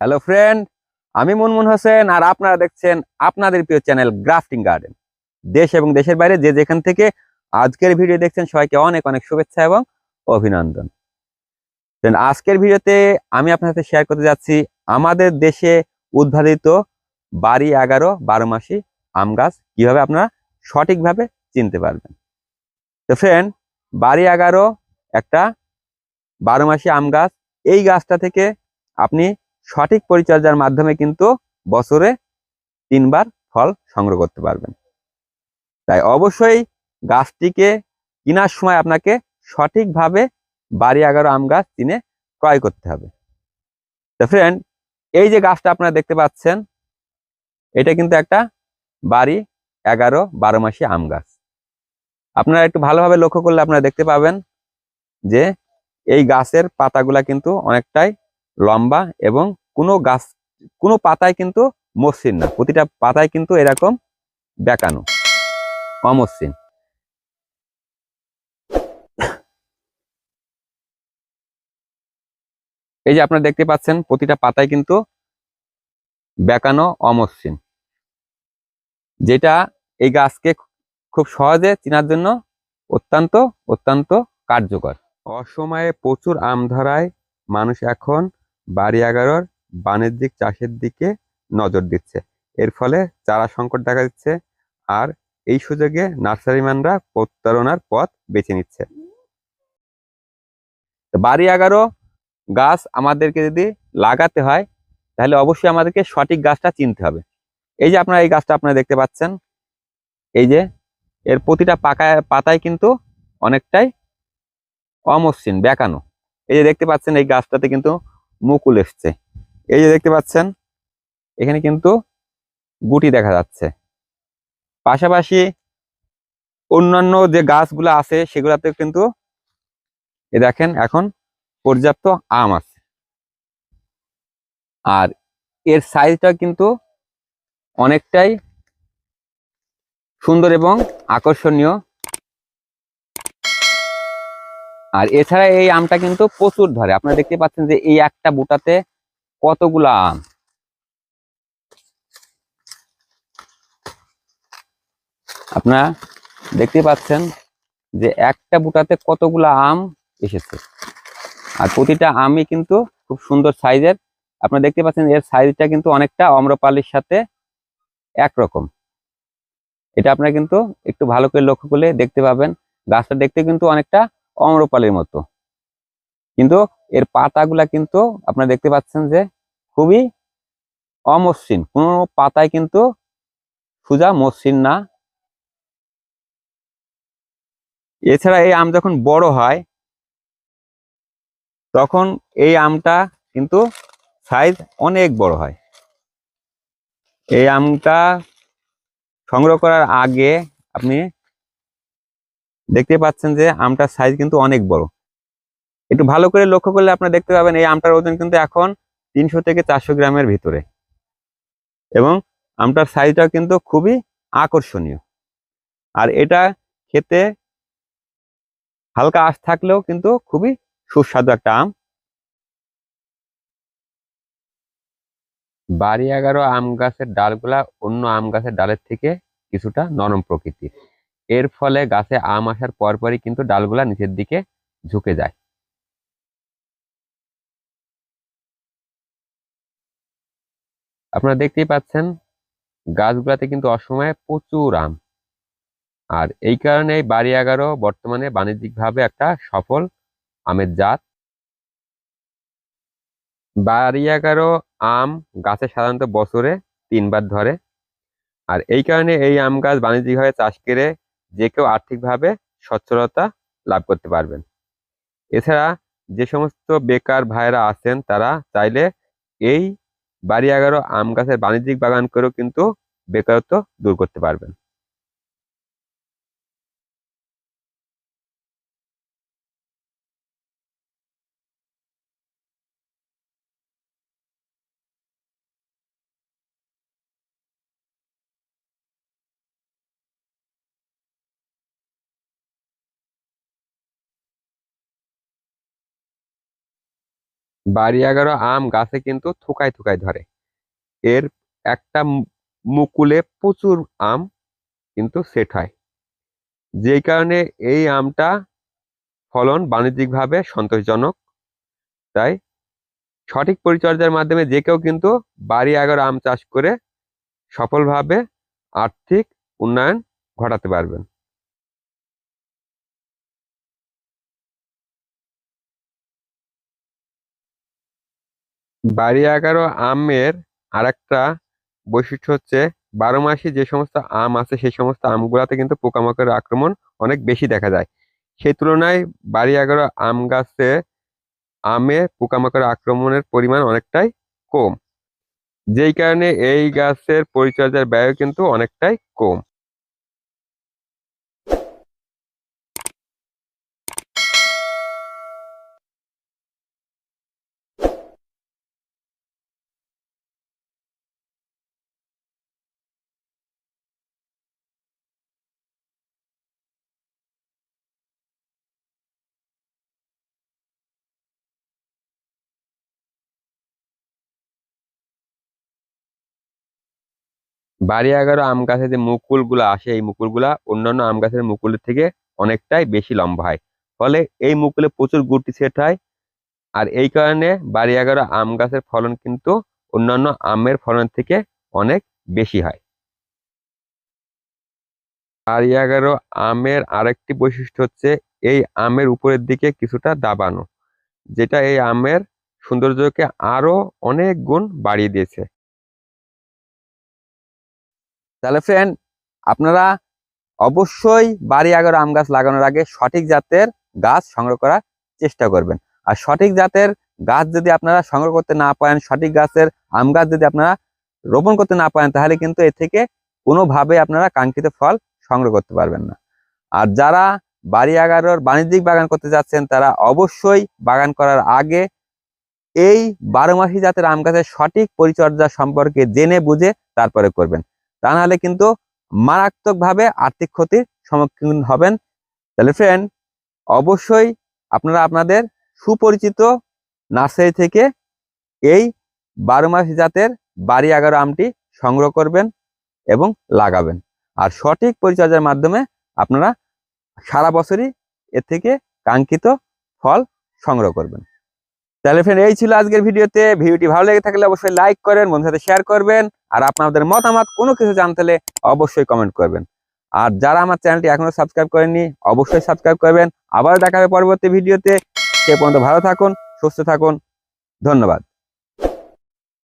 Hello friend আমি মুনমুন হোসেন আর আপনারা দেখছেন আপনাদের প্রিয় চ্যানেল গ্রাফটিং গার্ডেন দেশ এবং দেশের বাইরে যে যেখান থেকে আজকের ভিডিও দেখছেন, সবাইকে অনেক অনেক শুভেচ্ছা এবং অভিনন্দন। আজকের ভিডিওতে আমি আপনার সাথে শেয়ার করতে যাচ্ছি আমাদের দেশে উদ্ভাবিত বাড়ি এগারো, বারো মাসি, আম গাছ, কীভাবে আপনারা সঠিকভাবে চিনতে পারবেন? তো ফ্রেন্ড বাড়ি এগারো, একটা বারো মাসি আম গাছ, এই গাছটা থেকে আপনি সঠিক পরিচর্যার মাধ্যমে কিন্তু বছরে তিনবার ফল সংগ্রহ করতে পারবেন। তাই অবশ্যই গাছটিকে কেনার সময় আপনাকে সঠিকভাবে বাড়ি এগারো আম গাছ কিনে ক্রয় করতে হবে। তো ফ্রেন্ড এই যে গাছটা আপনারা দেখতে পাচ্ছেন, এটা কিন্তু একটা বাড়ি, এগারো বারো মাসি আম গাছ। আপনারা একটু ভালোভাবে লক্ষ্য করলে আপনারা দেখতে পাবেন যে এই গাছের পাতাগুলা কিন্তু অনেকটাই লম্বা এবং কোনো গাছ, কোনো পাতায় কিন্তু মসৃণ না, প্রতিটা পাতায় কিন্তু এরকম বেকানো, অমসৃণ। এই যে আপনারা দেখতে পাচ্ছেন, প্রতিটা পাতায় কিন্তু বেঁকানো অমসৃণ। যেটা এই গাছকে খুব সহজে চেনার জন্য অত্যন্ত অত্যন্ত কার্যকর। অসময়ে প্রচুর আম ধরায় মানুষ এখন বাড়ি এগারোর বাণিজ্যিক চাষের দিকে নজর দিচ্ছে। এর ফলে চারা সংকট দেখা দিচ্ছে আর এই সুযোগে নার্সারিম্যানরা প্রতারণার পথ বেছে নিচ্ছে। বাড়ি এগারো গাছ আমাদেরকে যদি লাগাতে হয়, তাহলে অবশ্যই আমাদেরকে সঠিক গাছটা চিনতে হবে। এই যে আপনারা এই গাছটা আপনারা দেখতে পাচ্ছেন, এই যে এর প্রতিটা পাকায়, পাতায় কিন্তু অনেকটাই অমসৃণ, বেঁকানো। এই যে দেখতে পাচ্ছেন, এই গাছটাতে কিন্তু মুকুল এসছে। এই যে দেখতে পাচ্ছেন, এখানে কিন্তু গুটি দেখা যাচ্ছে। পাশাপাশি অন্যান্য যে গাছগুলো আছে সেগুলাতে কিন্তু এ দেখেন, এখন পর্যাপ্ত আম আছে। আর এর সাইজটা কিন্তু অনেকটাই সুন্দর এবং আকর্ষণীয়। আর এছাড়া এই আমটা কিন্তু প্রচুর ধরে। আপনারা দেখতে পাচ্ছেন যে এই একটা বুটাতে কতগুলো আম। আপনারা দেখতে পাচ্ছেন যে একটা বুটাতে কতগুলো আম এসেছে। আর প্রতিটা আমই কিন্তু খুব সুন্দর সাইজের, আপনারা দেখতে পাচ্ছেন এর সাইজটা কিন্তু অনেকটা অম্রপালির সাথে একরকম। এটা আপনারা কিন্তু একটু ভালো করে লক্ষ্য করলে দেখতে পাবেন, গাছটা দেখতে কিন্তু অনেকটা অম্রপালির মতো। কিন্তু এর পাতাগুলা কিন্তু আপনারা দেখতে পাচ্ছেন যে খুবই অমসৃণ, কোনো পাতায় কিন্তু সোজা মসৃণ না। এছাড়া এই আম যখন বড় হয় তখন এই আমটা কিন্তু সাইজ অনেক বড় হয়। এই আমটা সংগ্রহ করার আগে আপনি দেখতে পাচ্ছেন যে আমটার সাইজ কিন্তু অনেক বড়। একটু ভালো করে লক্ষ্য করলে আপনারা দেখতে পাবেন এই আমটার ওজন কিন্তু এখন তিনশো থেকে চারশো গ্রামের ভিতরে। এবং আমটার সাইজটা কিন্তু খুবই আকর্ষণীয়। আর এটা খেতে হালকা আশ থাকলেও কিন্তু খুবই সুস্বাদু একটা আম। বাড়ি এগারো আম গাছের ডালগুলা অন্য আম গাছের ডালের থেকে কিছুটা নরম প্রকৃতির। এর ফলে গাছে আম আসার পরপরই কিন্তু ডালগুলা নিচের দিকে ঝুঁকে যায়। আপনারা দেখতেই পাচ্ছেন, গাছগুলাতে কিন্তু অসময়ে প্রচুর আম। আর এই কারণে বাড়ি এগারো বর্তমানে বাণিজ্যিকভাবে একটা সফল আমের জাত। বাড়ি এগারো আম গাছে সাধারণত বছরে তিনবার ধরে। আর এই কারণে এই আম গাছ বাণিজ্যিকভাবে চাষ করে যে কেউ আর্থিকভাবে সচ্ছলতা লাভ করতে পারবেন। এছাড়া যে সমস্ত বেকার ভাইরা আছেন, তারা চাইলে এই বাড়ি এগারো আম গাছের বাণিজ্যিক বাগান করেও কিন্তু বেকারত্ব দূর করতে পারবেন। বাড়ি এগারো আম গাছে কিন্তু থুকায় থুকায় ধরে। এর একটা মুকুলে প্রচুর আম কিন্তু সেট হয়। যেই কারণে এই আমটা ফলন বাণিজ্যিকভাবে সন্তোষজনক। তাই সঠিক পরিচর্যার মাধ্যমে যে কেউ কিন্তু বাড়ি এগারো আম চাষ করে সফলভাবে আর্থিক উন্নয়ন ঘটাতে পারবেন। বাড়ি এগারো আমের আরেকটা বৈশিষ্ট্য হচ্ছে বারো মাসে যে সমস্ত আম আছে, সেই সমস্ত আমগুলাতে কিন্তু পোকামাকড়ের আক্রমণ অনেক বেশি দেখা যায়। সেই তুলনায় বাড়ি এগারো আম গাছে আমে পোকামাকড়ের আক্রমণের পরিমাণ অনেকটাই কম। যেই কারণে এই গাছের পরিচর্যার ব্যয় কিন্তু অনেকটাই কম। বাড়ি এগারো আম গাছে যে মুকুলগুলো আসে, এই মুকুলগুলা অন্যান্য আম গাছের মুকুলের থেকে অনেকটাই বেশি লম্বা হয়। ফলে এই মুকুলে প্রচুর গুটি সেট হয় আর এই কারণে বাড়ি এগারো আম গাছের ফলন কিন্তু অন্যান্য আমের ফলন থেকে অনেক বেশি হয়। বাড়ি এগারো আমের আরেকটি বৈশিষ্ট্য হচ্ছে এই আমের উপরের দিকে কিছুটা দাবানো, যেটা এই আমের সৌন্দর্যকে আরও অনেক গুণ বাড়িয়ে দিয়েছে। তাহলে ফ্রেন্ড আপনারা অবশ্যই বাড়ি এগারো আম গাছ লাগানোর আগে সঠিক জাতের গাছ সংগ্রহ করার চেষ্টা করবেন। আর সঠিক জাতের গাছ যদি আপনারা সংগ্রহ করতে না পারেন, সঠিক গাছের আম গাছ যদি আপনারা রোপণ করতে না পারেন, তাহলে কিন্তু এ থেকে কোনোভাবে আপনারা কাঙ্ক্ষিত ফল সংগ্রহ করতে পারবেন না। আর যারা বাড়ি আগারোর বাণিজ্যিক বাগান করতে যাচ্ছেন, তারা অবশ্যই বাগান করার আগে এই বারো মাসি জাতের আম গাছের সঠিক পরিচর্যা সম্পর্কে জেনে বুঝে তারপরে করবেন। তা নাহলে কিন্তু মারাত্মকভাবে আর্থিক ক্ষতির সম্মুখীন হবেন। তাহলে ফ্রেন্ড অবশ্যই আপনারা আপনাদের সুপরিচিত নার্সারি থেকে এই বারো মাস জাতের বাড়ি এগারো আমটি সংগ্রহ করবেন এবং লাগাবেন। আর সঠিক পরিচর্যার মাধ্যমে আপনারা সারা বছরই এর থেকে কাঙ্ক্ষিত ফল সংগ্রহ করবেন। তাহলে ফ্রেন্ড এই ছিল আজকের ভিডিওতে। ভিডিওটি ভালো লেগে থাকলে অবশ্যই লাইক করেন বন্ধুর সাথে শেয়ার করবেন। আর আপনাদের মতামত, কোনো কিছু জানতে হলে অবশ্যই কমেন্ট করবেন। আর যারা আমার চ্যানেলটি এখনও সাবস্ক্রাইব করেননি, অবশ্যই সাবস্ক্রাইব করবেন। আবার দেখা হবে পরবর্তী ভিডিওতে। সে পর্যন্ত ভালো থাকুন, সুস্থ থাকুন। ধন্যবাদ।